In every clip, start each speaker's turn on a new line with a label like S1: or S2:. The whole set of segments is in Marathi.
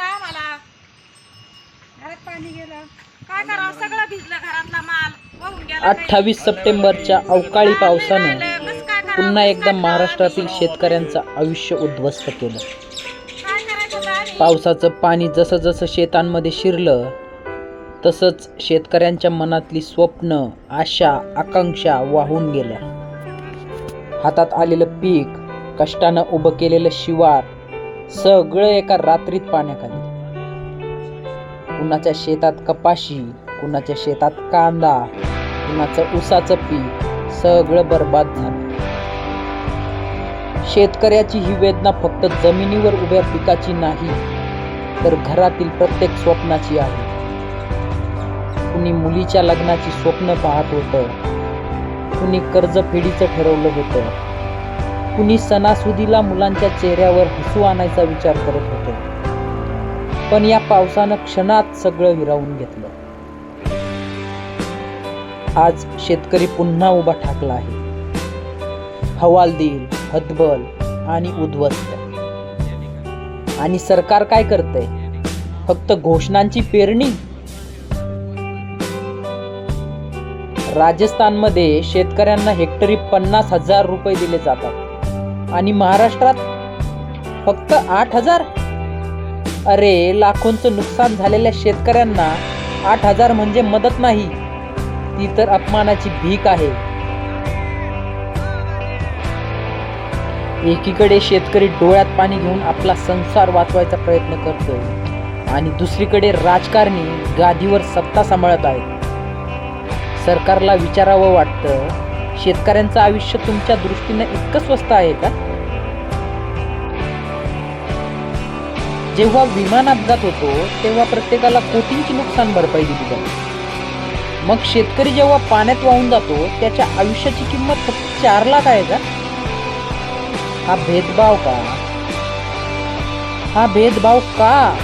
S1: लागला आम्हाला.
S2: घरात पाणी गेलं.
S1: काय करावं? सगळं भिजलं घरातला माल. वाहून गेला
S3: अठ्ठावीस सप्टेंबरच्या अवकाळी पावसाने
S1: कसं काय करावं?
S3: पुन्हा एकदा महाराष्ट्रातील शेतकऱ्यांचं आयुष्य उद्ध्वस्त केलं.
S1: काय करायचं आता आम्ही?
S3: पावसाचं पाणी जसं जसं शेतांमध्ये शिरलं तसंच शेतकऱ्यांच्या मनातली स्वप्न आशा आकांक्षा वाहून गेल्या. हातात आलेलं पीक कष्टानं उभं केलेलं शिवार सगळं एका रात्रीत पाण्याखाली. कुणाच्या शेतात कपाशी कुणाच्या शेतात कांदा कुणाचं ऊसाचं पीक सगळं बर्बाद झालं. शेतकऱ्याची ही वेदना फक्त जमिनीवर उभ्या पिकाची नाही तर घरातील प्रत्येक स्वप्नाची आहे. कुणी मुलीच्या लग्नाची स्वप्न पाहत होतं कुणी कर्जफेडीचं ठरवलं होतं कुणी सणासुदीला मुलांच्या चेहऱ्यावर हसू आणायचा विचार करत होते. पण या पावसानं क्षणात सगळं हिरावून घेतलं. आज शेतकरी पुन्हा उभा ठाकला आहे. हवालदिल हतबल आणि उद्ध्वस्त. आणि सरकार काय करतंय? फक्त घोषणांची पेरणी? राजस्थानमध्ये शेतकऱ्यांना हेक्टरी पन्नास हजार रुपये दिले जातात. आणि महाराष्ट्रात फक्त आठ हजार? अरे लाखोंचं नुकसान झालेल्या शेतकऱ्यांना आठ हजार म्हणजे मदत नाही. ती तर अपमानाची भीक आहे. एकीकडे शेतकरी डोळ्यात पाणी घेऊन आपला संसार वाचवायचा प्रयत्न करतोय आणि दुसरीकडे राजकारणी गादीवर सत्ता सांभाळत आहेत. सरकारला विचारावं वाटतं शेतकऱ्यांचं आयुष्य तुमच्या दृष्टी दृष्टीनं इतकं स्वस्त आहे का? जेव्हा विमान अपघात होतो तेव्हा प्रत्येकाला कोटींची नुकसान भरपाई दिली जाते. मग शेतकरी जेव्हा पाण्यात वाहून जातो त्याच्या आयुष्याची किंमत फक्त चार लाख आहे का? हा भेदभाव का? हा भेदभाव का?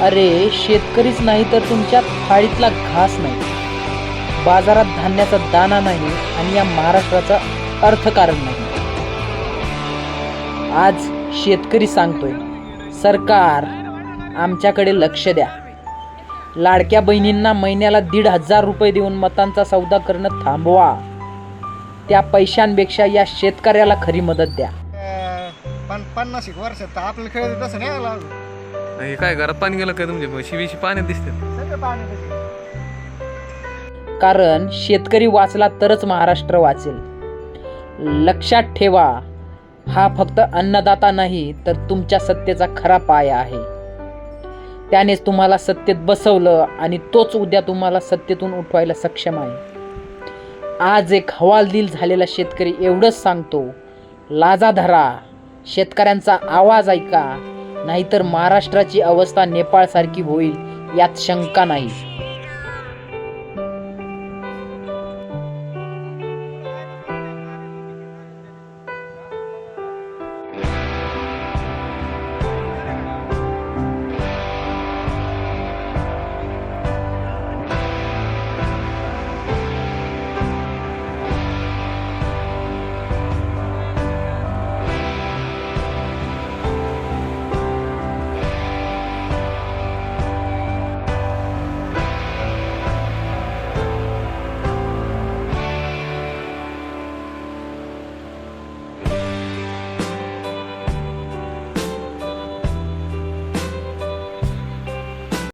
S3: अरे शेतकरीच नाही तर तुमच्या थाळीतला घास नाही. बाजारात धान्याचा दाना नाही आणि या महाराष्ट्राचा अर्थकारण नाही. आज शेतकरी सांगतोय सरकार आमच्याकडे लक्ष द्या. लाडक्या बहिणींना महिन्याला दीड हजार रुपये देऊन मतांचा सौदा करणं थांबवा. त्या पैशांपेक्षा या शेतकऱ्याला खरी मदत द्या.
S4: पण पन्नास एक वर्षात आपल्याला खेळ तसं नाही
S5: हे काय घरात पाणी गेलं काय तुमच्या? बिशी पाण्यात दिसते.
S4: सगळं पाणी तसं.
S3: कारण शेतकरी वाचला तरच महाराष्ट्र वाचेल. लक्षात ठेवा हा फक्त अन्नदाता नाही तर तुमच्या सत्तेचा खरा पाया आहे. त्यानेच तुम्हाला सत्तेत बसवलं आणि तोच उद्या तुम्हाला सत्तेतून उठवायला सक्षम आहे. आज एक हवालदिल झालेला शेतकरी एवढंच सांगतो लाजा धरा शेतकऱ्यांचा आवाज ऐका नाहीतर महाराष्ट्राची अवस्था नेपाळसारखी होईल यात शंका नाही.